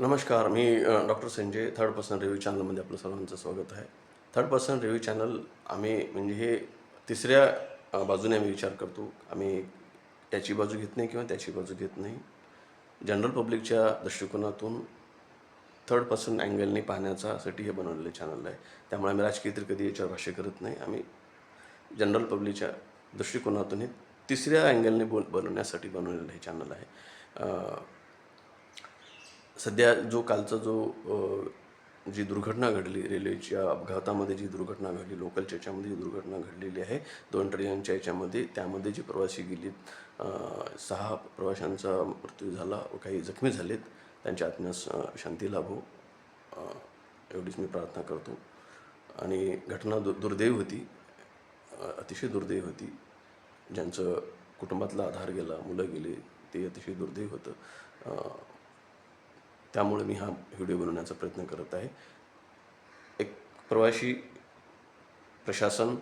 नमस्कार मी doctor Sanjay third person review चॅनलमध्ये आपलं सर्वांचं स्वागत आहे. थर्ड पर्सन रिव्ह्यू चॅनल आम्ही म्हणजे हे तिसऱ्या बाजूने आम्ही विचार करतो. आम्ही त्याची बाजू घेत नाही किंवा त्याची बाजू घेत नाही. जनरल पब्लिकच्या दृष्टिकोनातून थर्ड पर्सन अँगलने पाहण्याच्यासाठी हे बनवलेलं चॅनल आहे. त्यामुळे आम्ही राजकीय तर कधी याच्यावर भाष्य करत नाही. आम्ही जनरल पब्लिकच्या दृष्टिकोनातून हे तिसऱ्या अँगलने बोल बनवण्यासाठी बनवलेलं हे चॅनल आहे. सध्या जो कालचा जो जी दुर्घटना घडली रेल्वेच्या अपघातामध्ये जी दुर्घटना घडली लोकलच्या याच्यामध्ये जी दुर्घटना घडलेली आहे दोन ट्रेनच्या याच्यामध्ये त्यामध्ये जे प्रवासी गेलेत सहा प्रवाशांचा मृत्यू झाला व काही जखमी झालेत त्यांच्या आत्म्यास शांती लाभो. एवढीच मी प्रार्थना करतो. आणि घटना दु दुर्दैव होती. अतिशय दुर्दैव होती. ज्यांचं कुटुंबातला आधार गेला मुलं गेले ते अतिशय दुर्दैव होतं. त्यामुळे मी हा व्हिडिओ बनवण्याचा प्रयत्न करत आहे. एक प्रवासी प्रशासन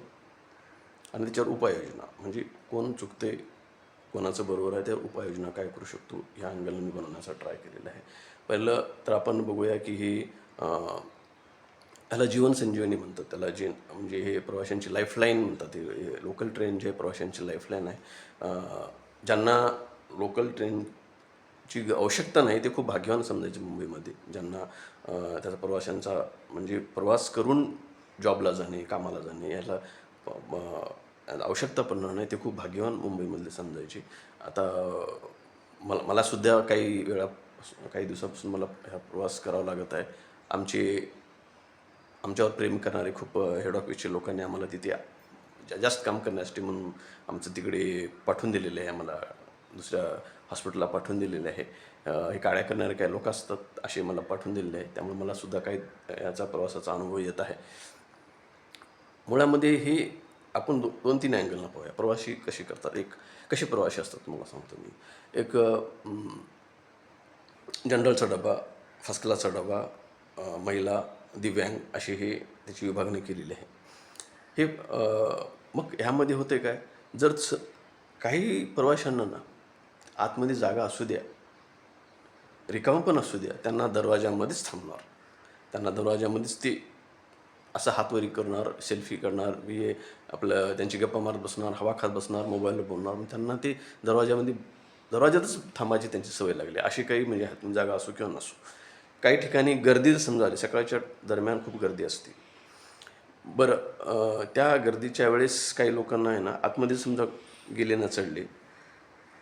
आणि त्याच्यावर उपाययोजना म्हणजे कोण चुकते कोणाचं बरोबर आहे त्यावर उपाययोजना काय करू शकतो ह्या अँगलने मी बनवण्याचा ट्राय केलेला आहे. पहिलं तर आपण बघूया की ही ह्याला जीवन संजीवनी म्हणतात. त्याला जे म्हणजे हे प्रवाशांची लाईफलाईन म्हणतात. हे लोकल ट्रेन जे प्रवाशांची लाईफलाईन आहे ज्यांना लोकल ट्रेन ची आवश्यकता नाही ते खूप भाग्यवान समजायचे मुंबईमध्ये ज्यांना त्याचा प्रवाशांचा म्हणजे प्रवास करून जॉबला जाणे कामाला जाणे याला आवश्यकता पडणार नाही ते खूप भाग्यवान मुंबईमधले समजायचे. आता मला मलासुद्धा काही वेळा काही दिवसापासून मला हा प्रवास करावा लागत आहे. आमचे आमच्यावर प्रेम करणारे खूप हेड ऑफिसचे लोकांनी आम्हाला तिथे जास्त काम करण्यासाठी म्हणून आमचं तिकडे पाठवून दिलेलं आहे आम्हाला दुसऱ्या हॉस्पिटलला पाठवून दिलेले आहे. हे काळ्या करणारे काही लोक असतात असे मला पाठवून दिलेले आहे. त्यामुळे मला सुद्धा काही याचा प्रवासाचा अनुभव येत आहे. मुळामध्ये हे आपण दो दोन तीन अँगलनं पाहूया. प्रवासी कसे करतात? एक कसे प्रवासी असतात मला सांगतो मी. एक जनरलचा डबा फर्स्ट क्लासचा डबा महिला दिव्यांग अशी हे त्याची विभागणी केलेली आहे. हे मग ह्यामध्ये होते काय? जर स काही प्रवाशांना ना आतमध्ये जागा असू द्या. रिकामं पण असू द्या. त्यांना दरवाजामध्येच थांबणार. त्यांना दरवाजामध्येच ते असं हातवरी करणार सेल्फी करणार हे आपलं त्यांची गप्पा मारत बसणार हवा खात बसणार मोबाईलवर बोलणार. मग त्यांना ते दरवाजामध्ये दरवाजातच थांबायची त्यांची सवय लागली. अशी काही म्हणजे हातून जागा असो किंवा नसो. काही ठिकाणी गर्दी जर समजा आली सकाळच्या दरम्यान खूप गर्दी असते. बरं त्या गर्दीच्या वेळेस काही लोकांना आहे ना आतमध्ये समजा गेले ना चढले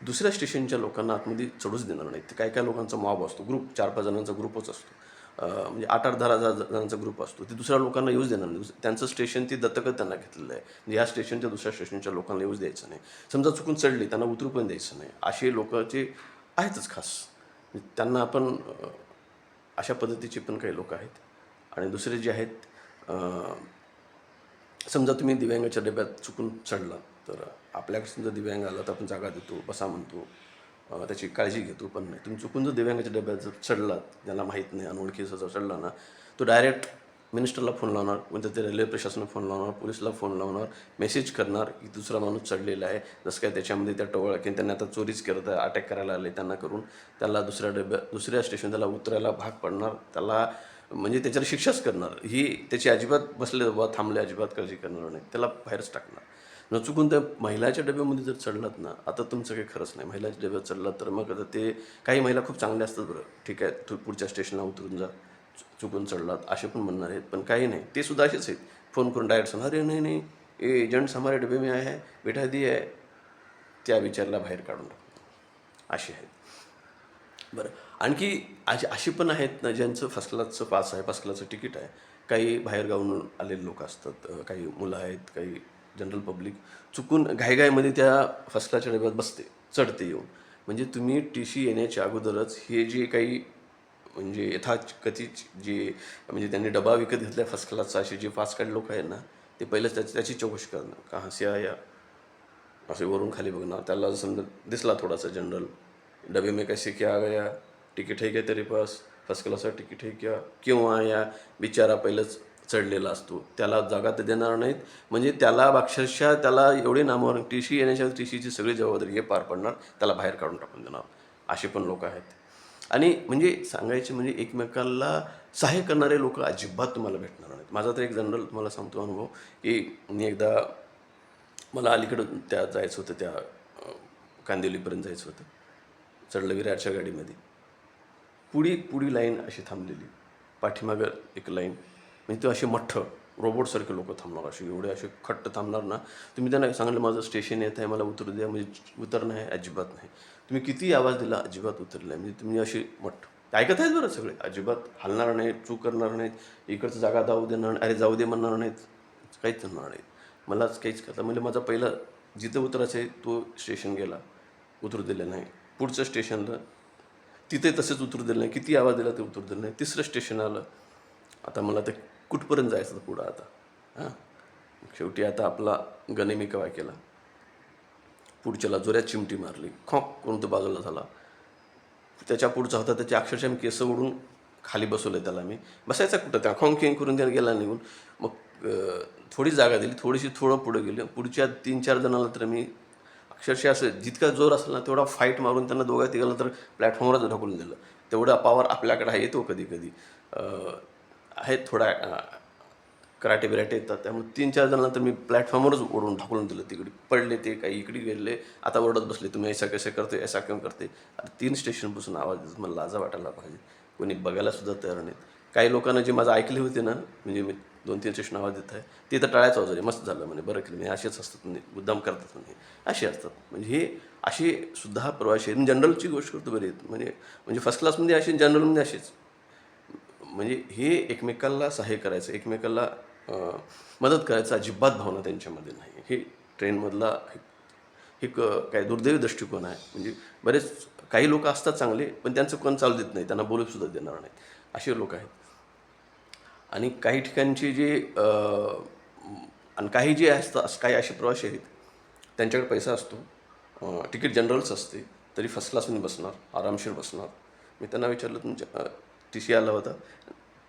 दुसऱ्या स्टेशनच्या लोकांना आतमध्ये चढूच देणार नाहीत. काय काय लोकांचा मॉब असतो. ग्रुप चार पाच जणांचा ग्रुपच असतो. म्हणजे आठ आठ दहा जणांचा ग्रुप असतो. ते दुसऱ्या लोकांना यूज देणार नाही. त्यांचं स्टेशन ती दत्तकच त्यांना घेतलेलं आहे. म्हणजे ह्या स्टेशनच्या दुसऱ्या स्टेशनच्या लोकांना यूज द्यायचं नाही. समजा चुकून चढली त्यांना उतरू पण द्यायचं नाही. असे लोकांचे आहेतच खास. त्यांना आपण अशा पद्धतीचे पण काही लोक आहेत. आणि दुसरे जे आहेत समजा तुम्ही दिव्यांगाच्या डब्यात चुकून चढला तर आपल्याकडे समजा दिव्यांग आला तर आपण जागा देतो बसा म्हणतो. त्याची काळजी घेतो पण नाही. तुम्ही चुकून जर दिव्यांगाच्या डब्यात जर चढलात ज्याला माहीत नाही अनोळखी जर चढला ना तो डायरेक्ट मिनिस्टरला फोन लावणार म्हणजे ते रेल्वे प्रशासनाला फोन लावणार पोलिसला फोन लावणार मेसेज करणार की दुसरा माणूस चढलेला आहे जसं काय त्याच्यामध्ये त्या टोळ की त्यांनी आता चोरीच करत आहे अटॅक करायला आले त्यांना करून त्याला दुसऱ्या डब्या दुसऱ्या स्टेशन त्याला उतरायला भाग पडणार त्याला म्हणजे त्याच्यावर शिक्षाच करणार. ही त्याची अजिबात बसले बाबा थांबले अजिबात काळजी करणार नाही. त्याला बाहेरच टाकणार. न चुकून त्या महिलाच्या डब्यामध्ये जर चढलात ना आता तुमचं काही खरंच नाही. महिलाच्या डब्यात चढलात तर मग आता ते काही महिला खूप चांगल्या असतात बरं. ठीक आहे तू पुढच्या स्टेशनला उतरून जा चु- चुकून चढलात असे पण म्हणणार आहेत. पण काही नाही ते सुद्धा असेच आहेत. फोन करून डायरेक्ट सांगणार अरे नाही नाही ए एजंट्स हमारे डबे में आहे बेटा दी आहे त्या विचारला बाहेर काढून टाकणार असे आहेत. बरं आणखी अशी अशी पण आहेत ना ज्यांचं फर्स्ट क्लासचं पास आहे फर्स्ट क्लासचं तिकीट आहे. काही बाहेरगावून आलेले लोक असतात काही मुलं आहेत काही जनरल पब्लिक चुकून घाईघाईमध्ये त्या फर्स्ट क्लासच्या डब्यात बसते चढते येऊन. म्हणजे तुम्ही टी सी येण्याच्या अगोदरच हे जे काही म्हणजे यथाकथित जे म्हणजे त्यांनी डबा विकत घेतला फर्स्ट क्लासचा असे जे फास्ट कार्ड लोक आहेत ना ते पहिलं त्याची त्याची चौकशी करणं का हसी या? असे वरून खाली बघणार. त्याला समजा दिसला थोडासा जनरल डबे में कैसे क्या आ गया? तिकीट है क्या तेरे पास? फर्स्ट क्लासचा तिकीट है क्या? किंवा या बिचारा पहिलंच चढलेला असतो. त्याला जागा तर देणार नाहीत. म्हणजे त्याला अक्षरशः त्याला एवढे नामावर टी सी येण्याच्या टी सीची सगळी जबाबदारी हे पार पडणार. त्याला बाहेर काढून टाकून देणार. असे पण लोक आहेत. आणि म्हणजे सांगायचे म्हणजे एकमेकाला सहाय्य करणारे लोक अजिबात तुम्हाला भेटणार नाहीत. माझा तर एक जनरल तुम्हाला सांगतो अनुभव. की मी एकदा मला अलीकडं त्या जायचं होतं त्या कांदिवलीपर्यंत जायचं होतं. चढलं विराटच्या गाडीमध्ये. पुढी पुढी लाईन अशी थांबलेली. पाठीमागं एक लाईन. म्हणजे ते असे मठ्ठ रोबोटसारखे लोक थांबणार असे एवढे असे खट्ट थांबणार ना. तुम्ही त्यांना सांगितलं माझं स्टेशन येत आहे मला उतरू द्या म्हणजे उतरणं आहे अजिबात नाही. तुम्ही किती आवाज दिला अजिबात उतरलं आहे म्हणजे तुम्ही असे मठ्ठ ऐकत आहेत बरं सगळे अजिबात हलणार नाहीत चूक करणार नाहीत इकडचं जागा जाऊ देणार नाही, अरे जाऊ दे म्हणणार नाहीत काहीच म्हणणार नाहीत. मलाच काहीच करता म्हणजे माझा पहिला जिथं उतरायचं आहे तो स्टेशन गेला उतरू दिलं नाही. पुढचं स्टेशनला तिथे तसेच उतरू दिलं नाही किती आवाज दिला ते उतरू दिलं नाही. तिसरं स्टेशन आलं आता मला ते कुठपर्यंत जायचं पुढं आता? हां? शेवटी आता आपला गणे मी केला पुढच्याला जोऱ्यात चिमटी मारली. खॉक करून तो बाजूला झाला. त्याच्या पुढचा होता त्याचे अक्षरशः मी केस ओढून खाली बसवलं त्याला मी. बसायचा कुठं? त्या खॉंग खेंग करून त्याला गेला निघून. मग थोडी जागा दिली थोडीशी थोडं पुढं गेली. पुढच्या तीन चार जणांना तर मी अक्षरशः असं जितका जोर असला ना तेवढा फाईट मारून त्यांना दोघा तिघाला तर प्लॅटफॉर्मवरच ढकलून दिलं. तेवढा पॉवर आपल्याकडे येतो कधी कधी आहे थोडा कराटे बिराटे येतात. त्यामुळे तीन चार जणांना तर मी प्लॅटफॉर्मवरच ओढून ढकलून दिलं. तिकडे पडले ते काही इकडे गेले. आता ओरडत बसले तुम्ही ऐसा कसे करते ऐसा केव्हा करते अरे तीन स्टेशनपासून आवाज देत मला लाजा वाटायला पाहिजे. कोणी बघायलासुद्धा तयार नाहीत. काही लोकांना जे माझं ऐकले होते ना म्हणजे मी दोन तीन स्टेशन आवाज देत आहे ते तर टाळायचं आवाज आहे. मस्त झालं म्हणजे बरं केलं. म्हणजे असेच असतात म्हणजे मुद्दाम करतात म्हणजे असे असतात. म्हणजे हे असे सुद्धा प्रवासी आहेत. जनरलची गोष्ट करतो बरी. आहेत म्हणजे म्हणजे फर्स्ट क्लासमध्ये असे जनरलमध्ये असेच. म्हणजे हे एकमेकाला सहाय्य करायचं एकमेकाला मदत करायचं अजिबात भावना त्यांच्यामध्ये नाही. हे ट्रेनमधला एक- काय दुर्दैवी दृष्टिकोन आहे. म्हणजे बरेच काही लोक असतात चांगले पण त्यांचं कोण चालू देत नाही त्यांना बोलूसुद्धा देणार नाही असे लोक आहेत. आणि काही ठिकाणचे जे आणि काही जे असतात काही असे प्रवासी आहेत त्यांच्याकडे पैसा असतो तिकीट जनरल्स असते तरी फर्स्ट क्लासमध्ये बसणार आरामशीर बसणार. मी त्यांना विचारलं तुमच्या टी सी आला होता.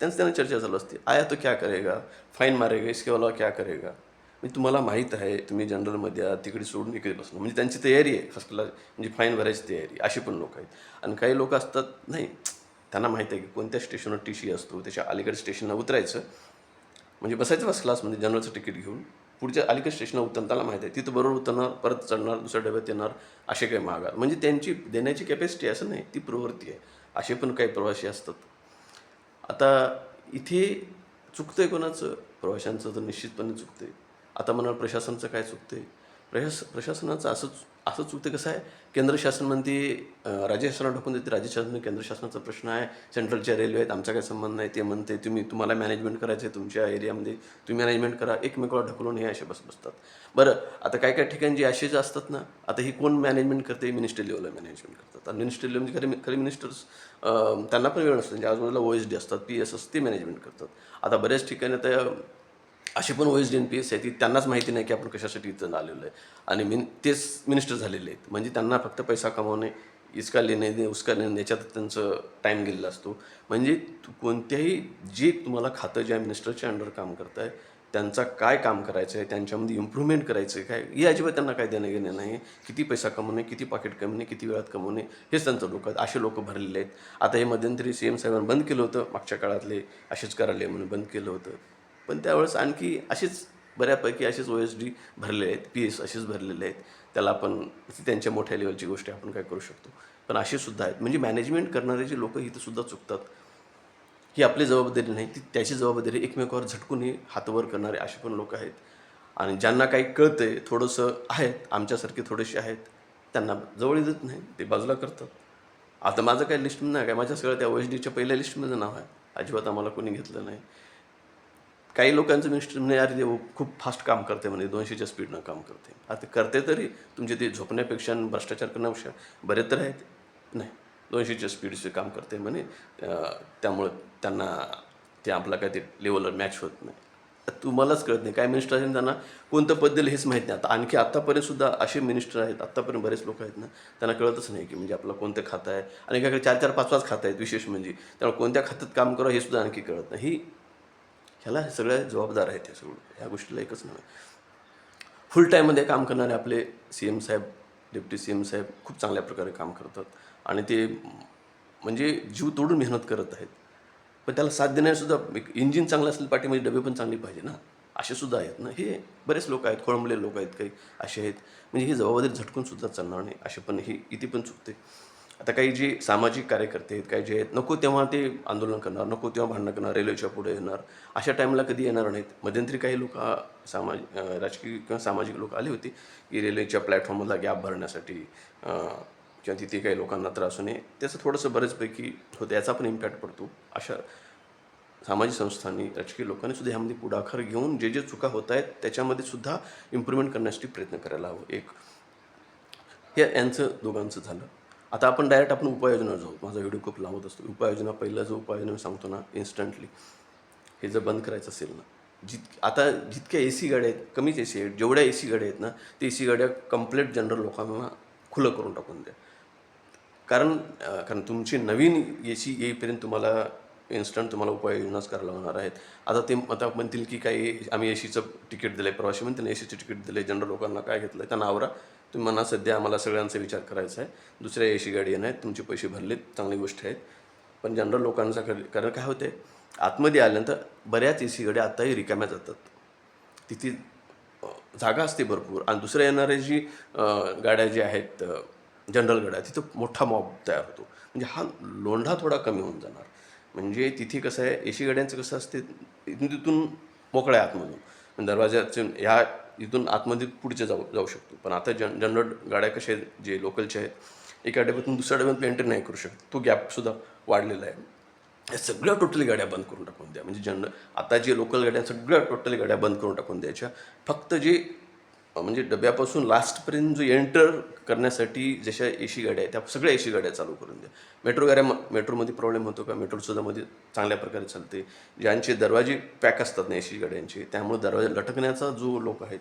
त्यांचं त्यांना चर्चा चालू असते. आया तो क्या करेगा? फाईन मारेगा इसके वाला क्या करेगा? मी तुम्हाला माहीत आहे तुम्ही जनरलमध्ये आहात तिकडे सोडून इकडे बसणं म्हणजे त्यांची तयारी आहे फर्स्ट क्लास म्हणजे फाईन भरायची तयारी अशी पण लोक आहेत. आणि काही लोक असतात नाही त्यांना माहीत आहे की कोणत्या स्टेशनवर टी सी असतो त्याच्या अलीकडे स्टेशनला उतरायचं. म्हणजे बसायचं फर्स्ट क्लासमध्ये जनरलचं तिकीट घेऊन. पुढच्या अलीकडे स्टेशनला उतरताना त्याला माहीत आहे. तिथं बरोबर उतरणार परत चढणार दुसऱ्या डब्यात येणार असे काही मागार म्हणजे त्यांची देण्याची कॅपॅसिटी असं नाही ती प्रवृत्ती आहे. असे पण काही प्रवासी असतात. आता इथे चुकतं आहे कोणाचं? प्रवाशांचं तर निश्चितपणे चुकतं आहे आता म्हणाल प्रशासनाचं काय चुकतं आहे प्रशास प्रशासनाचं असं असं चुकतं कसं आहे? केंद्र शासन म्हणते राज्य शासनाला ढकून देते. राज्य शासन म्हणजे केंद्र शासनाचा प्रश्न आहे. सेंट्रलच्या रेल्वे आहेत आमचा काय संबंध नाही. ते म्हणते तुम्ही तुम्हाला मॅनेजमेंट करायचं आहे तुमच्या एरियामध्ये तुम्ही मॅनेजमेंट करा. एकमेकाला ढकलून हे असे बस बसतात. बरं आता काय काय ठिकाणी जे असेच असतात ना आता ही कोण मॅनेजमेंट करते? मिनिस्टर लेवलला मॅनेजमेंट करतात. आणि मिनिस्टर लेवल म्हणजे खरे खरे मिनिस्टर्स त्यांना पण वेळ नसतो. म्हणजे आजूबाजूला ओ एस डी असतात पी एस असतात ते मॅनेजमेंट करतात. आता बऱ्याच ठिकाणी आता असे पण O S D N P S आहे ती त्यांनाच माहिती नाही की आपण कशासाठी इथं आलेलो आहे. आणि मिन तेच मिनिस्टर झालेले आहेत. म्हणजे त्यांना फक्त पैसा कमावणे इसका लेणे दे उसका लेणे याच्यात त्यांचं टाईम गेलेला असतो. म्हणजे कोणत्याही जे तुम्हाला खातं ज्या मिनिस्टरच्या अंडर काम करत आहे त्यांचा काय काम करायचं आहे त्यांच्यामध्ये इम्प्रूव्हमेंट करायचं आहे काय हे अजिबात त्यांना काय देणं घेणं नाही किती पैसा कमवणे किती पाकिट कमवणे किती वेळात कमवणे हेच त्यांचं डोकं असे लोक भरलेले आहेत. आता हे मध्यंतरी सी एम साहेबांनी बंद केलं होतं मागच्या काळातले असेच करायला म्हणून बंद केलं होतं. पण त्यावेळेस आणखी असेच बऱ्यापैकी असेच ओ एस डी भरलेले आहेत पी एस असेच भरलेले आहेत. त्याला आपण त्यांच्या मोठ्या लेवलची गोष्टी आपण काय करू शकतो. पण असे सुद्धा आहेत. म्हणजे मॅनेजमेंट करणारे जे लोक इथं सुद्धा चुकतात ही आपली जबाबदारी नाही. ती त्याची जबाबदारी एकमेकावर झटकूनही हातवर करणारे असे पण लोक आहेत. आणि ज्यांना काही कळतंय थोडंसं आहेत आमच्यासारखे थोडेसे आहेत त्यांना जवळ येत नाही ते बाजूला करतात. आता माझं काही लिस्ट नाही काय माझ्या सगळं त्या ओ एस डीच्या पहिल्या लिस्टमध्ये नाव आहे. अजिबात आम्हाला कोणी घेतलं नाही. काही लोकांचं मिनिस्टर म्हणे अरे देव खूप फास्ट काम करते म्हणे दोनशेच्या स्पीडनं काम करते. आता करते तरी तुमचे ते झोपण्यापेक्षा भ्रष्टाचार करण्यापेक्षा बरेच तर आहेत. नाही दोनशेच्या स्पीडचे काम करते म्हणे त्यामुळं त्यांना ते आपला काय ते लेवलवर मॅच होत नाही. तुम्हालाच कळत नाही काय मिनिस्टर आहेत त्यांना? कोणतं पद दिलं हेच माहीत नाही. आता आणखी आत्तापर्यंत सुद्धा असे मिनिस्टर आहेत आत्तापर्यंत बरेच लोक आहेत ना त्यांना कळतच नाही की म्हणजे आपलं कोणतं खातं आहे. आणि काय चार चार पाच पाच खातं आहेत विशेष म्हणजे. त्यामुळे कोणत्या खात्यात काम करावं हे सुद्धा आणखी कळत नाही. ही ह्याला हे जबाबदार आहेत हे सगळं ह्या गोष्टीला एकच नव्हे फुल टाईममध्ये काम करणारे आपले सी एम साहेब डेप्टी सी एम साहेब खूप चांगल्या प्रकारे काम करतात. आणि ते म्हणजे जीव तोडून मेहनत करत आहेत. पण त्याला साथ देण्यासुद्धा एक इंजिन चांगलं असेल पाठीमध्ये डबे पण चांगली पाहिजे ना. असे सुद्धा आहेत ना. हे बरेच लोक आहेत खोळंबले लोक आहेत काही असे आहेत. म्हणजे ही जबाबदारी झटकून सुद्धा चालणार नाही. असे पण ही इथे पण चुकते. आता काही जे सामाजिक कार्यकर्ते आहेत काही जे आहेत नको तेव्हा ते आंदोलन करणार नको तेव्हा भांडणं करणार रेल्वेच्या पुढे येणार अशा टाईमला कधी येणार नाहीत. मध्यंतरी काही लोक सामाज राजकीय किंवा सामाजिक लोक आले होते की रेल्वेच्या प्लॅटफॉर्ममधला गॅप भरण्यासाठी किंवा तिथे काही लोकांना त्रास होणे त्याचं थोडंसं बऱ्याचपैकी होतं याचा पण इम्पॅक्ट पडतो. अशा सामाजिक संस्थांनी राजकीय लोकांनी सुद्धा ह्यामध्ये पुढाकार घेऊन जे जे चुका होत आहेत त्याच्यामध्ये सुद्धा इम्प्रूव्हमेंट करण्यासाठी प्रयत्न करायला हवं. एक हे यांचं दोघांचं झालं. आता आपण डायरेक्ट आपण उपाययोजना जाऊ. माझा व्हिडिओ खूप लावत असतो. उपाययोजना पहिला जो उपाययोजना मी सांगतो ना इन्स्टंटली हे जर बंद करायचं असेल ना जित आता जितक्या ए सी गाड्या आहेत कमीच ए सी आहेत. जेवढ्या ए सी गाड्या आहेत ना ते ए सी गाड्या कंप्लीट जनरल लोकांना खुलं करून टाकून द्या. कारण कारण तुमची नवीन ए सी येईपर्यंत तुम्हाला इन्स्टंट तुम्हाला उपाययोजनाच करायला लागणार आहेत. आता ते आता म्हणतील की काही आम्ही ए सीचं तिकीट दिलं आहे प्रवासी म्हणतील ए सीचं तिकीट दिलं आहे जनरल लोकांना काय घेतलं आहे त्यांना आवरा. तुम्ही म्हणा सध्या आम्हाला सगळ्यांचा विचार करायचा आहे. दुसऱ्या ए सी गाडी येणार आहेत तुमचे पैसे भरलेत चांगली गोष्ट आहे. पण जनरल लोकांचा कारण काय होते आतमध्ये आल्यानंतर बऱ्याच ए सी गाड्या आत्ताही रिकाम्या जातात. तिथे जागा असते भरपूर. आणि दुसऱ्या येणाऱ्या जी गाड्या ज्या आहेत जनरल गाड्या तिथं मोठा मॉब तयार होतो. म्हणजे हा लोंढा थोडा कमी होऊन जाणार. म्हणजे तिथे कसं आहे एसी गाड्यांचं कसं असते तिथून मोकळ्या आतमधून. दरवाज्याचे ह्या इथून आतमध्ये पुढचे जाऊ जाऊ शकतो. पण आता जन जनरल गाड्या कशा आहेत जे लोकलच्या आहेत एका डब्यातून दुसऱ्या डब्यात एंटर नाही करू शकत. तो गॅपसुद्धा वाढलेला आहे. या सगळ्या टोटली गाड्या बंद करून टाकून द्या. म्हणजे जनरल आता जे लोकल गाड्या आहेत, सगळ्या टोटली गाड्या बंद करून टाकून द्यायच्या. फक्त जे म्हणजे डब्यापासून लास्टपर्यंत जो एंटर करण्यासाठी जशा एसी गाड्या आहेत त्या सगळ्या एसी गाड्या चालू करून द्या. मेट्रो गाड्या मेट्रोमध्ये प्रॉब्लेम होतो का? मेट्रोसुद्धा मध्ये चांगल्या प्रकारे चालते. ज्यांचे दरवाजे पॅक असतात ना एसी गाड्यांचे त्यामुळे दरवाजा लटकण्याचा जो लोक आहेत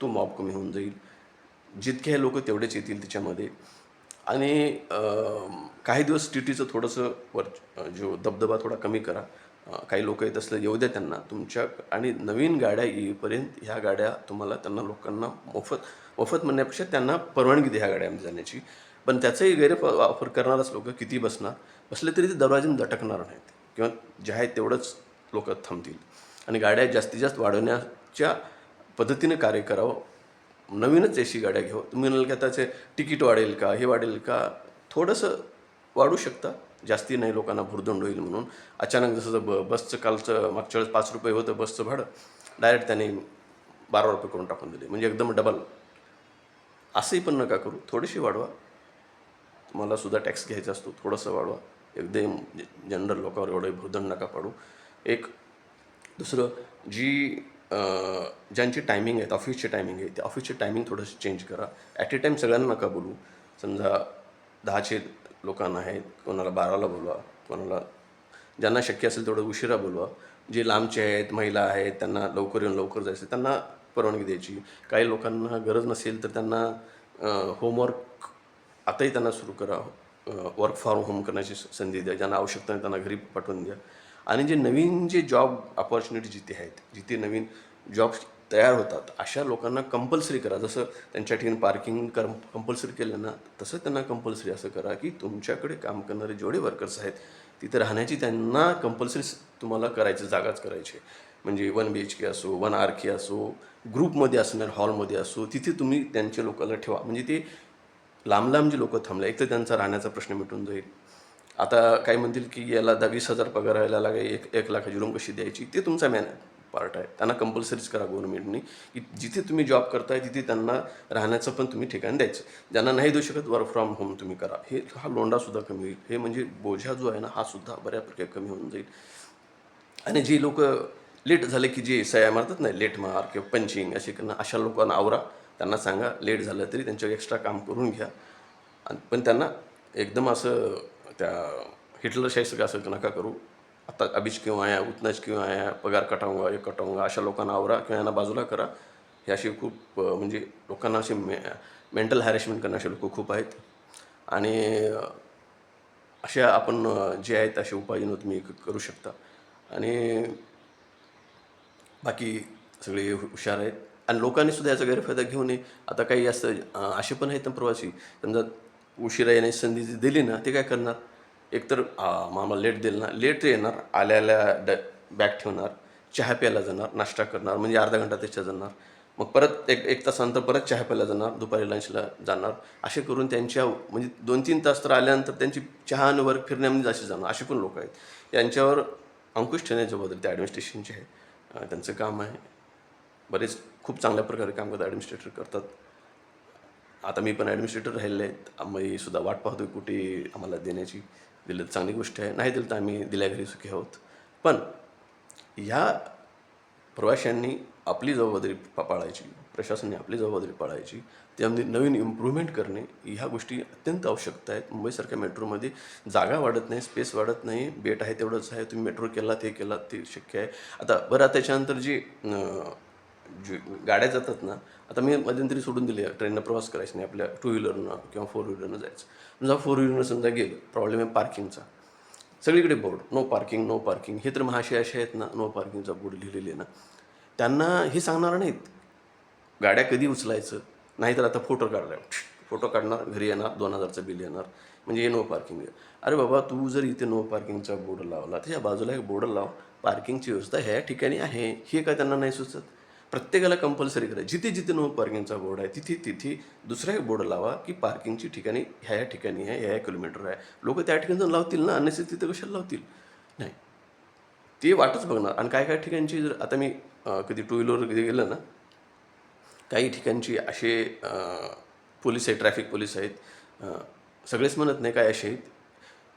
तो मॉब कमी होऊन जाईल. जितके हे लोक तेवढेच येतील त्याच्यामध्ये. आणि काही दिवस टी टीचं थोडंसं वर जो दबदबा थोडा कमी करा. काही लोक येत असलं येऊ द्या त्यांना. तुमच्या आणि नवीन गाड्या येईपर्यंत ह्या गाड्या तुम्हाला त्यांना लोकांना मोफत मोफत म्हणण्यापेक्षा त्यांना परवानगी द्या ह्या गाड्यामध्ये जाण्याची. पण त्याचाही गैरवापर करणारच लोक किती बसणार? बसले तरी ते दरवाजे दटकणार नाहीत किंवा जे आहे तेवढंच लोक थांबतील. आणि गाड्या जास्तीत जास्त वाढवण्याच्या पद्धतीने कार्य करावं नवीनच ए सी गाड्या घेऊ. तुम्ही म्हणाल की त्याचे तिकीट वाढेल का हे वाढेल का? थोडंसं वाढू शकता. जास्ती नाही लोकांना भुर्दंड होईल म्हणून. अचानक जसं ब बसचं कालचं मागच्या वेळेस पाच रुपये होतं बसचं भाडं डायरेक्ट त्याने बारा रुपये करून टाकून दिले. म्हणजे एकदम डबल असंही पण नका करू. थोडीशी वाढवा. तुम्हाला सुद्धा टॅक्स घ्यायचा असतो. थोडंसं वाढवा. एकदम म्हणजे जनरल लोकांवर एवढे भुर्दंड नका पाडू. एक दुसरं जी ज्यांची टायमिंग आहेत ऑफिसची टायमिंग आहे ते ऑफिसची टायमिंग थोडंसं चेंज करा. ॲट ए टाईम सगळ्यांना नका बोलू. समजा दहाचे लोकांना आहेत कोणाला बाराला बोलवा कोणाला ज्यांना शक्य असेल तेवढं उशिरा बोलवा. जे लांबचे आहेत महिला आहेत त्यांना लवकर येऊन लवकर जायचं त्यांना परवानगी द्यायची. काही लोकांना गरज नसेल तर त्यांना होमवर्क आताही त्यांना सुरू करा. वर्क फ्रॉम होम करण्याची संधी द्या. ज्यांना आवश्यकता नाही त्यांना घरी पाठवून द्या. आणि जे नवीन जे जॉब अपॉर्च्युनिटी जिथे आहेत जिथे नवीन जॉब्स तयार होतात अशा लोकांना कंपल्सरी करा. जसं त्यांच्या ठिकाणी पार्किंग कर कंपल्सरी केलं ना तसं त्यांना कंपल्सरी असं करा की तुमच्याकडे काम करणारे जेवढे वर्कर्स आहेत तिथे राहण्याची त्यांना कंपल्सरी तुम्हाला करायचं जागाच करायची म्हणजे वन बी एच के असो वन आर के असो ग्रुपमध्ये असणार हॉलमध्ये असो तिथे तुम्ही त्यांच्या लोकांना ठेवा. म्हणजे ते लांब लांब जे लोक थांबले एक तर त्यांचा राहण्याचा प्रश्न मिटून जाईल. आता काही म्हणतील की याला दहा वीस हजार पगार व्हायला लागे एक एक लाखाची रूम कशी द्यायची? ते तुमचा मॅन पार्ट आहे. त्यांना कंपल्सरीच करा गव्हर्नमेंटनी की जिथे तुम्ही जॉब करताय तिथे त्यांना राहण्याचं पण तुम्ही ठिकाण द्यायचं. ज्यांना नाही देऊ शकत वर्क फ्रॉम होम तुम्ही करा. हे हा लोंडासुद्धा कमी होईल. हे म्हणजे बोझा जो आहे ना हा सुद्धा बऱ्यापैकी कमी होऊन जाईल. आणि जे लोक लेट झाले की जे सया मारतात नाही लेट मार किंवा पंचिंग असे करणं अशा लोकांना आवरा. त्यांना सांगा लेट झालं तरी त्यांच्यावर एक्स्ट्रा काम करून घ्या. आणि पण त्यांना एकदम असं त्या हिटलरशाही असं नका करू. आता अभिज क्यों आया उतनाच क्यों आया पगार कटाऊंगा हे कटाऊंगा अशा लोकांना आवरा किंवा यांना बाजूला करा. हे असे खूप म्हणजे लोकांना असे मे मेंटल हॅरेसमेंट करणारे लोक खूप आहेत. आणि अशा आपण जे आहेत असे उपाययोजना तुम्ही क- करू शकता. आणि बाकी सगळे हुशार आहेत. आणि लोकांनी सुद्धा याचा गैरफायदा घेऊ नये. आता काही असं असे पण आहेत ना प्रवासी. समजा उशिरा येण्याची संधी जी दिली ना ते काय करणार? एकतर मामा लेट देईल ना लेट येणार आल्या आल्या ड बॅग ठेवणार चहा प्यायला जाणार नाश्ता करणार म्हणजे अर्धा घंटा त्याच्या जाणार. मग परत एक एक तासानंतर परत चहा प्यायला जाणार दुपारी लंचला जाणार. असे करून त्यांच्या म्हणजे दोन तीन तास तर आल्यानंतर त्यांची चहा फिरण्यामध्ये असे जाणार असे पण लोक आहेत. यांच्यावर अंकुश ठेवण्याच्या बदल ते ॲडमिनिस्ट्रेशनचे आहे त्यांचं काम आहे. बरेच खूप चांगल्या प्रकारे काम करतात ॲडमिनिस्ट्रेटर करतात. आता मी पण ॲडमिनिस्ट्रेटर राहिले आहेत. आम्ही सुद्धा वाट पाहतो कुठे आम्हाला देण्याची. दिलं तर चांगली गोष्ट आहे. नाही दिलं तर आम्ही दिल्या घरी सुखी आहोत. पण ह्या प्रवाशांनी आपली जबाबदारी पा- पाळायची प्रशासनाने आपली जबाबदारी पाळायची त्यामध्ये नवीन इम्प्रूव्हमेंट करणे ह्या गोष्टी अत्यंत आवश्यकता आहेत. मुंबईसारख्या मेट्रोमध्ये जागा वाढत नाही स्पेस वाढत नाही. बेट आहे तेवढंच आहे. तुम्ही मेट्रो केला ते केला ते शक्य आहे. आता बरं त्याच्यानंतर जी गाड्या जातात ना आता मी मध्यंतरी सोडून दिले ट्रेननं प्रवास करायचा नाही आपल्या टू व्हीलरनं किंवा फोर व्हीलरनं जायचं. समजा फोर व्हीलरनं समजा गेलं प्रॉब्लेम आहे पार्किंगचा सगळीकडे board no parking no parking हे तर महाशय असे आहेत ना नो पार्किंगचा बोर्ड लिहिलेले ना. त्यांना हे सांगणार नाहीत. गाड्या कधी उचलायचं? नाहीतर आता फोटो काढल्या फोटो काढणार घरी येणार दोन हजारचं बिल येणार. म्हणजे हे नो पार्किंग आहे. अरे बाबा तू जर इथे नो पार्किंगचा बोर्ड लावला त्याच्या बाजूला एक बोर्ड लाव. पार्किंगची व्यवस्था ह्या ठिकाणी आहे. हे काय त्यांना नाही सुचत? प्रत्येकाला कंपल्सरी करा. जिथे जिथे नो पार्किंगचा बोर्ड आहे तिथे तिथे दुसरा एक बोर्ड लावा की पार्किंगची ठिकाणी ह्या ह्या ठिकाणी आहे ह्या ह्या किलोमीटर आहे. लोक त्या ठिकाणी जाऊन लावतील ना? अन्यसे तिथे कशाला लावतील? नाही. ते वाटच बघणार. आणि काय काय ठिकाणची जर आता मी कधी टू व्हीलर कधी गेलं ना काही ठिकाणची असे पोलीस आहेत ट्रॅफिक पोलीस आहेत सगळेच म्हणत नाही काय असे आहेत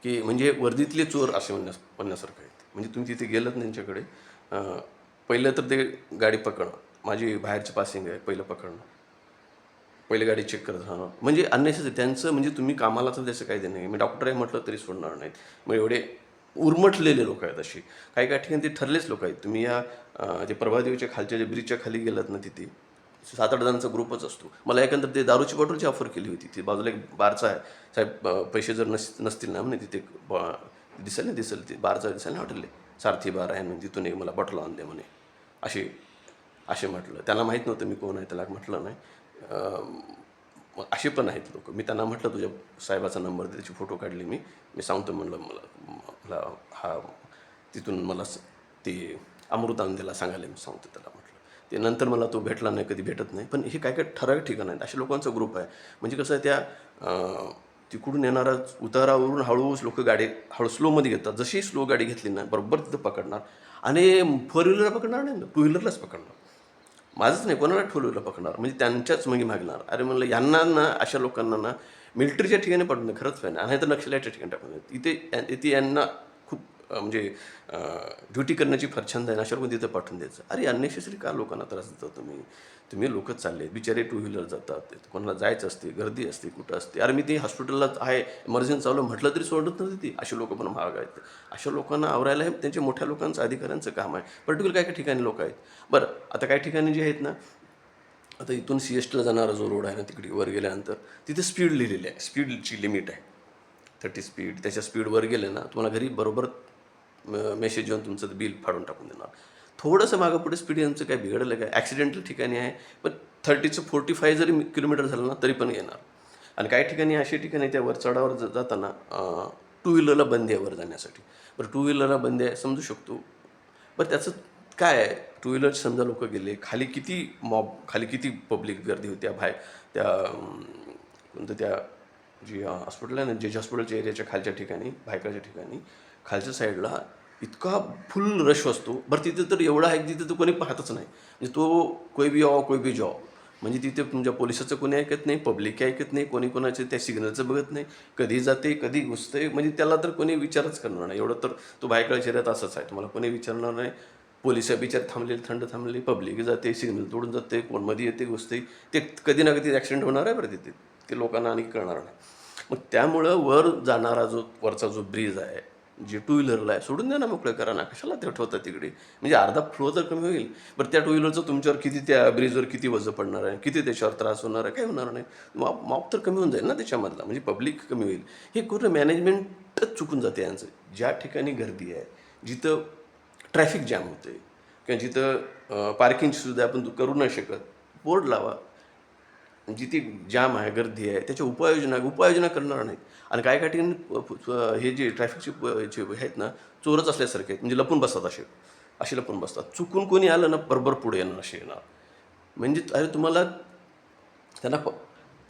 की म्हणजे वर्दीतले चोर असे म्हणण्यास म्हणण्यासारखं आहेत. म्हणजे तुम्ही तिथे गेलात त्यांच्याकडे पहिलं तर ते गाडी पकडणं. माझी बाहेरची पासिंग आहे पहिलं पकडणं. पहिले गाडी चेक करत राहणं. म्हणजे अननेसेसरी त्यांचं म्हणजे तुम्ही कामाला तर त्याचं काही देणं नाही. मी डॉक्टर आहे म्हटलं तरी सोडणार नाहीत. मग एवढे उर्मटलेले लोक आहेत अशी. काही काही ठिकाणी ते ठरलेच लोक आहेत. तुम्ही या जे प्रभादेवीच्या खालच्या जे ब्रिजच्या खाली गेलात ना तिथे सात आठ जणांचा ग्रुपच असतो. मला एकंदर ते दारूची बॉटलची ऑफर केली होती ती बाजूला एक बारचा आहे. साहेब पैसे जर नस नसतील ना म्हणे तिथे दिसेल ना दिसेल ते. बारचा दिसेल ना हॉटेल सारथी बार आहे ना तिथून एक मला बॉटल आणून दे म्हणे. असे असे म्हटलं. त्याला माहीत नव्हतं मी कोण आहे त्याला म्हटलं नाही. मग असे पण आहेत लोक. मी त्यांना म्हटलं तुझ्या साहेबाचा नंबर दे त्याची फोटो काढली मी. मी सांगतो म्हणलं मला मला हा तिथून मला स- ते अमृत आणून सांगायला मी सांगतो त्याला म्हटलं. ते नंतर मला तो भेटला नाही कधी भेटत नाही. पण हे काय काय ठराविक ठिकाण आहेत. अशा लोकांचा ग्रुप आहे. म्हणजे कसं आहे त्या तिकडून येणारा उतारावरून हळूच लोक गाडी हळू स्लोमध्ये घेतात. जशी स्लो गाडी घेतली ना बरोबर तिथं पकडणार. आणि फोर व्हीलरला पकडणार नाही ना टू व्हीलरलाच पकडणार. माझंच नाही कोणाला टू व्हीलरला पकडणार? म्हणजे त्यांच्याच मागे मागणार. अरे म्हणलं यांना ना अशा लोकांना ना मिलिटरीच्या ठिकाणी पाठवून खरंच पाहिजे आणि तर नक्षलाच्या ठिकाणी टाकून इथे इथे यांना म्हणजे ड्युटी करण्याची फार छंद आहे ना अशा तिथं पाठवून द्यायचं. अरे अननेसेसरी का लोकांना त्रास देता हो तुम्ही? तुम्ही लोकच चालले बिचारे टू व्हीलर जातात. कोणाला जायचं असते गर्दी असते कुठं असते. अरे मी ते हॉस्पिटलला आहे इमर्जन्सी चालू म्हटलं तरी सोडत नव्हती ती. असे लोक पण महाग आहेत. अशा लोकांना आवरायला हे त्यांच्या मोठ्या लोकांचं अधिकाऱ्यांचं काम आहे. पर्टिक्युलर काय काय ठिकाणी लोक आहेत? बरं आता काही ठिकाणी जे आहेत ना आता इथून सी एस टीला जाणारा जो रोड आहे ना तिकडे वर गेल्यानंतर तिथे स्पीड लिहिलेली आहे. स्पीडची लिमिट आहे. थर्टी स्पीड त्याच्या स्पीडवर गेले ना तुम्हाला घरी बरोबर मेसेज येऊन तुमचं बिल फाडून टाकून देणार. थोडंसं मागं पुढे स्पीड यांचं काय बिघडलं काय? ॲक्सिडेंटल ठिकाणी आहे पण थर्टीचं फोर्टी फाय जरी किलोमीटर झालं ना तरी पण येणार. आणि काही ठिकाणी अशी ठिकाणी त्या वर चढावर ज- जाताना टू व्हीलरला बंदी आहे वर जाण्यासाठी. बरं टू व्हीलरला बंदी आहे समजू शकतो. बरं त्याचं काय आहे? टू व्हीलर समजा लोक गेले खाली किती मॉब खाली किती पब्लिक गर्दी होती त्या बाहेर त्या कोणतं त्या जी हॉस्पिटल आहे ना जे हॉस्पिटलच्या एरियाच्या खालच्या ठिकाणी भायकाच्या ठिकाणी खालच्या साईडला इतका फुल रश असतो. बरं तिथे तर एवढा आहे की तिथे तर कोणी पाहतच नाही. म्हणजे तो कोई बी आओ कोई बी जॉ म्हणजे तिथे तुमच्या पोलिसाचं कोणी ऐकत नाही पब्लिक ऐकत नाही कोणी कोणाचे त्या सिग्नलचं बघत नाही. कधी जाते कधी घुसते म्हणजे त्याला तर कोणी विचारच करणार नाही. एवढं तर तो बायकाळ्या शहरात असंच आहे. तुम्हाला कोणी विचारणार नाही. पोलीस बिचार थांबलेली थंड थांबलेली पब्लिक जाते सिग्नल तोडून जाते कोणमध्ये येते घुसते. ते कधी ना कधी ॲक्सिडेंट होणार आहे बरं तिथे. ते लोकांना आणि कळणार नाही. मग त्यामुळं वर जाणारा जो वरचा जो ब्रिज आहे जे टू व्हीलरला आहे सोडून द्या ना मोकळे करा ना कशाला ते ठेवतात तिकडे? म्हणजे अर्धा फ्लो तर कमी होईल बरं त्या टू व्हीलरचं तुमच्यावर किती त्या ब्रिजवर किती वजन पडणार आहे किती त्याच्यावर त्रास होणार आहे काय होणार नाही? माप माप तर कमी होऊन जाईल ना त्याच्यामधला म्हणजे पब्लिक कमी होईल. हे पूर्ण मॅनेजमेंटच चुकून जाते यांचं. ज्या ठिकाणी गर्दी आहे जिथं ट्रॅफिक जॅम होते किंवा जिथं पार्किंगची सुद्धा आपण करू नाही शकत बोर्ड लावा. जी ती जाम आहे गर्दी आहे त्याच्या उपाययोजना उपाययोजना करणार नाहीत. आणि काय काय ठिकाणी हे जे ट्रॅफिकचे जे आहेत ना चोरच असल्यासारखे आहेत. म्हणजे लपून बसतात असे. असे लपून बसतात. चुकून कोणी आलं ना बरोबर पुढे येणार असे येणार. म्हणजे अरे तुम्हाला त्यांना प-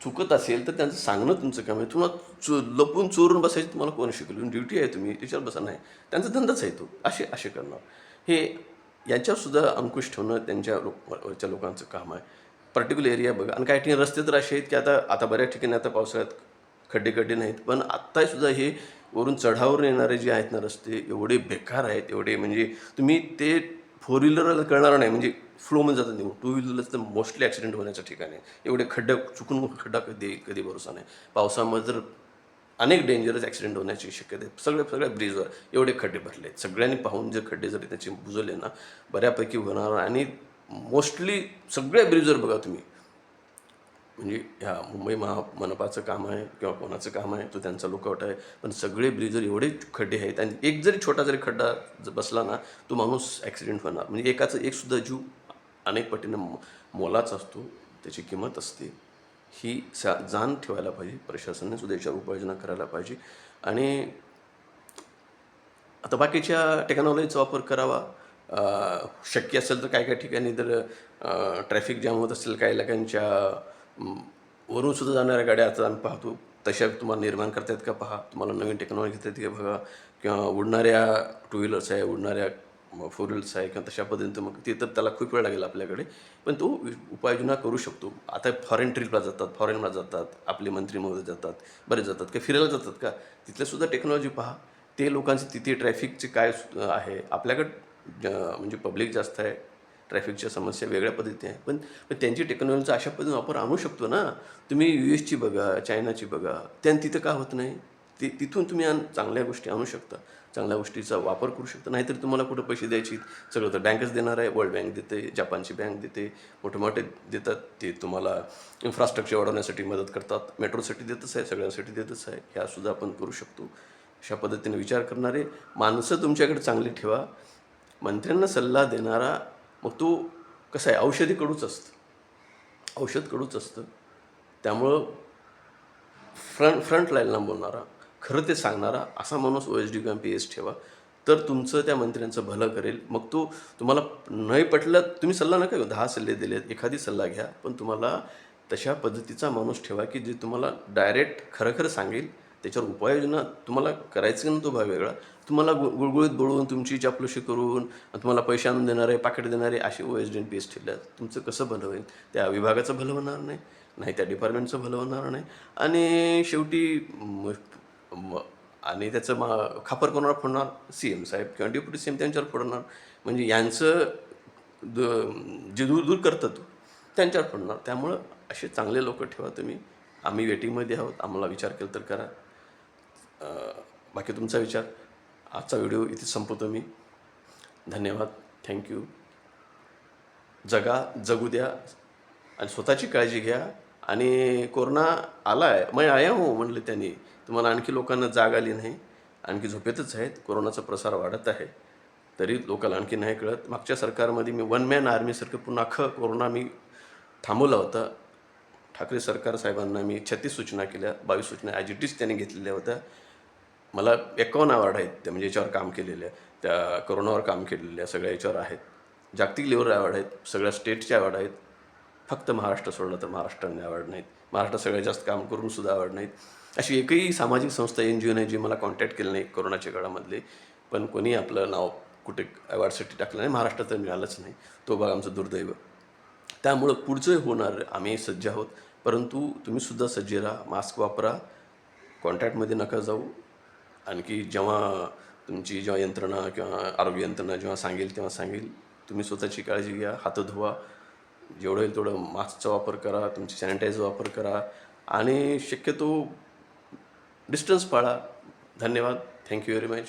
चुकत असेल तर त्यांचं सांगणं तुमचं काम आहे. तुम्हाला चो लपून चोरून बसायचं तुम्हाला कोण शिकवलं? ड्युटी आहे तुम्ही त्याच्यावर बसा नाही. त्यांचा धंदाच आहे तो. असे असे करणार. हे यांच्यावरसुद्धा अंकुश ठेवणं त्यांच्या लोकांचं काम आहे. पर्टिक्युलर एरिया बघा. आणि काही ठिकाणी रस्ते तर असे आहेत की आता आता बऱ्याच ठिकाणी आता पावसाळ्यात खड्डे खड्डे नाहीत. पण आत्तासुद्धा हे वरून चढावरून येणारे जे आहेत ना रस्ते एवढे बेकार आहेत एवढे म्हणजे तुम्ही ते फोर व्हीलरला कळणार नाही. म्हणजे फ्लोमध्ये जातात निघून टू व्हीलरला तर मोस्टली ॲक्सिडेंट होण्याचं ठिकाण आहे. एवढे खड्डा चुकून खड्डा कधी कधी भरोसा नाही. पावसामध्ये तर अनेक डेंजरस ॲक्सिडेंट होण्याची शक्यता आहे. सगळ्या सगळ्या ब्रिजवर एवढे खड्डे भरले आहेत सगळ्यांनी पाहून जे खड्डे जरी त्याचे बुजवले ना बऱ्यापैकी होणार. आणि मोस्टली सगळे ब्रिजवर बघा तुम्ही. म्हणजे ह्या मुंबई महा मनपाचं काम आहे किंवा कोणाचं काम आहे तो त्यांचा लुकआउट आहे. पण सगळे ब्रिजर एवढे खड्डे आहेत आणि एक जरी छोटा जरी खड्डा बसला ना तो माणूस ॲक्सिडेंट होणार. म्हणजे एकाचं एकसुद्धा जीव अनेक पटीनं मोलाचा असतो. त्याची किंमत असते. ही सा जाण ठेवायला पाहिजे. प्रशासनाने सुद्धा याच्यावर उपाययोजना करायला पाहिजे. आणि आता बाकीच्या टेक्नॉलॉजीचा वापर करावा. शक्य असेल तर काय काय ठिकाणी जर ट्रॅफिक जाम होत असेल काही लोकांच्या वरून सुद्धा जाणाऱ्या गाड्या आता आम्ही पाहतो. तशा तुम्हाला निर्माण करता येत का? पहा. तुम्हाला नवीन टेक्नॉलॉजी घेता येते का? बघा. किंवा उडणाऱ्या टू व्हीलर्स आहे उडणाऱ्या फोर व्हीलर्स आहे किंवा तशा पद्धतीनं मग ते तर त्याला खूप वेळ लागेल आपल्याकडे. पण तो उपाययोजना करू शकतो. आता फॉरेन ट्रिपला जातात फॉरेनला जातात आपले मंत्री महोदय जातात बरेच जातात. का फिरायला जातात का? तिथल्यासुद्धा टेक्नॉलॉजी पहा. ते लोकांचे तिथे ट्रॅफिकचे काय सु- आहे? आपल्याकडं म्हणजे पब्लिक जास्त आहे ट्रॅफिकच्या समस्या वेगळ्या पद्धतीने आहे. पण त्यांची टेक्नॉलॉजीचा अशा पद्धतीने वापर आणू शकतो ना. तुम्ही यू एसची बघा चायनाची बघा त्यां तिथं का होत नाही? ती तिथून तुम्ही आण चांगल्या गोष्टी आणू शकता. चांगल्या गोष्टीचा वापर करू शकता. नाहीतर तुम्हाला कुठं पैसे द्यायची? सगळं तर बँकच देणार आहे. वर्ल्ड बँक देते जपानची बँक देते. मोठे मोठे देतात. ते तुम्हाला इन्फ्रास्ट्रक्चर वाढवण्यासाठी मदत करतात. मेट्रोसाठी देतच आहे सगळ्यांसाठी देतच आहे. ह्यासुद्धा आपण करू शकतो. अशा पद्धतीने विचार करणारे माणसं तुमच्याकडे चांगली ठेवा. मंत्र्यांना सल्ला देणारा मग तो कसं आहे औषधीकडूच असतं. औषधकडूच असतं. त्यामुळं फ्रंट फ्रंट लाईनला बोलणारा खरं ते सांगणारा असा माणूस ओ एस डी किंवा पी एस ठेवा. तर तुमचं त्या मंत्र्यांचं भलं करेल. मग तो तुम्हाला नाही पटलं तुम्ही सल्ला नका घेऊ. दहा सल्ले दिलेत एखादी सल्ला घ्या. पण तुम्हाला तशा पद्धतीचा माणूस ठेवा की जे तुम्हाला डायरेक्ट खरं खरं सांगेल. त्याच्यावर उपाययोजना तुम्हाला करायचं ना तो भाग वेगळा. तुम्हाला गु गुळगुळीत बोलवून तुमची चापलुशी करून तुम्हाला पैसे आणून देणारे पाकिट देणारे असे O S D and P S ठेवल्या तुमचं कसं भलं होईल? त्या विभागाचं भलं होणार नाही. नाही त्या डिपार्टमेंटचं भलं होणार नाही. आणि शेवटी म- आणि त्याचं मा खापर करणार फोडणार? सी एम साहेब किंवा डेप्युटी सी एम त्यांच्यावर फोडणार. म्हणजे यांचं द- जे दूर दूर करतात तो त्यांच्यावर फोडणार. त्यामुळं असे चांगले लोक ठेवा तुम्ही. आम्ही वेटिंगमध्ये आहोत. आम्हाला विचार केला तर करा. बाकी तुमचा विचार. आजचा व्हिडिओ इथे संपवतो मी. धन्यवाद. थँक्यू जगा जगू द्या आणि स्वतःची काळजी घ्या. आणि कोरोना आला आहे मग आया हो म्हणले त्यांनी. तुम्हाला आणखी लोकांना जाग आली नाही. आणखी झोपेतच आहेत. कोरोनाचा प्रसार वाढत आहे. तरी लोकांना आणखी नाही कळत. मागच्या सरकारमध्ये मी वन मॅन आर्मीसारखं पुन्हा अख्खं कोरोना मी थांबवला होता. ठाकरे सरकार साहेबांना मी छत्तीस सूचना केल्या बावीस सूचना ॲज जी टीच त्यांनी घेतलेल्या होत्या. मला एकावन्न अवॉर्ड आहेत त्या म्हणजे याच्यावर काम केलेल्या त्या करोनावर काम केलेल्या सगळ्या याच्यावर आहेत. जागतिक लेवल अवॉर्ड आहेत सगळ्या स्टेटचे अवॉर्ड आहेत. फक्त महाराष्ट्र सोडलं तर महाराष्ट्राने अवॉर्ड नाहीत. महाराष्ट्र सगळ्यात जास्त काम करूनसुद्धा अवॉर्ड नाहीत. अशी एकही सामाजिक संस्था एन जी ओ नाही जी मला कॉन्टॅक्ट केलं नाही कोरोनाच्या काळामधले पण कोणी आपलं नाव कुठे अवॉर्डसाठी टाकलं नाही महाराष्ट्रात तर मिळालंच नाही. तो भाग आमचं दुर्दैव. त्यामुळं पुढचं होणार आम्ही सज्ज आहोत. परंतु तुम्हीसुद्धा सज्ज राहा मास्क वापरा कॉन्टॅक्टमध्ये नका जाऊ. आणखी जेव्हा तुमची जेव्हा यंत्रणा किंवा आरोग्य यंत्रणा जेव्हा सांगेल तेव्हा सांगेल तुम्ही स्वतःची काळजी घ्या हातं धुवा. जेवढं होईल तेवढं मास्कचा वापर करा तुमची सॅनिटायझर वापर करा आणि शक्यतो डिस्टन्स पाळा. धन्यवाद. Thank you very much